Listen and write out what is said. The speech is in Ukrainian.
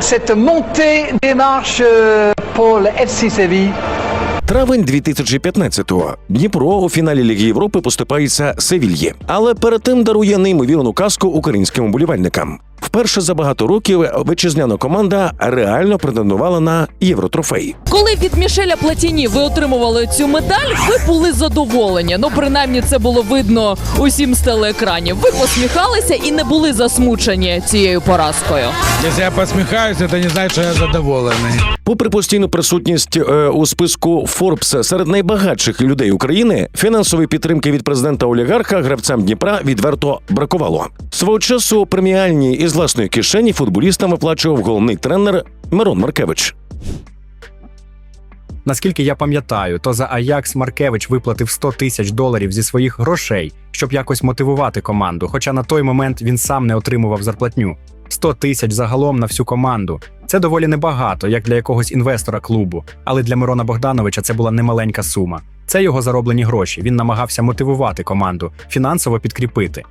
cette montée des marches euh, pour le FC Séville. Травень 2015-го. Дніпро у фіналі Ліги Європи поступається Севільї, але перед тим дарує неймовірну казку українським уболівальникам. Вперше за багато років вичизняна команда реально претендувала на євротрофей. Коли від Мішеля Платіні ви отримували цю медаль, ви були задоволені. Ну, принаймні, це було видно усім з телеекранів. Ви посміхалися і не були засмучені цією поразкою. Якщо я посміхаюся, то не знаю, що я задоволений. Попри постійну присутність е, у списку Forbes серед найбагатших людей України, фінансової підтримки від президента олігарха гравцям Дніпра відверто бракувало. Свого часу преміальні із власної кишені футболістам виплачував головний тренер Мирон Маркевич. Наскільки я пам'ятаю, то за Аякс Маркевич виплатив 100 тисяч доларів зі своїх грошей, щоб якось мотивувати команду. Хоча на той момент він сам не отримував зарплатню. 100 тисяч загалом на всю команду. Це доволі небагато, як для якогось інвестора клубу. Але для Мирона Богдановича це була немаленька сума. Це його зароблені гроші. Він намагався мотивувати команду, фінансово підкріпити.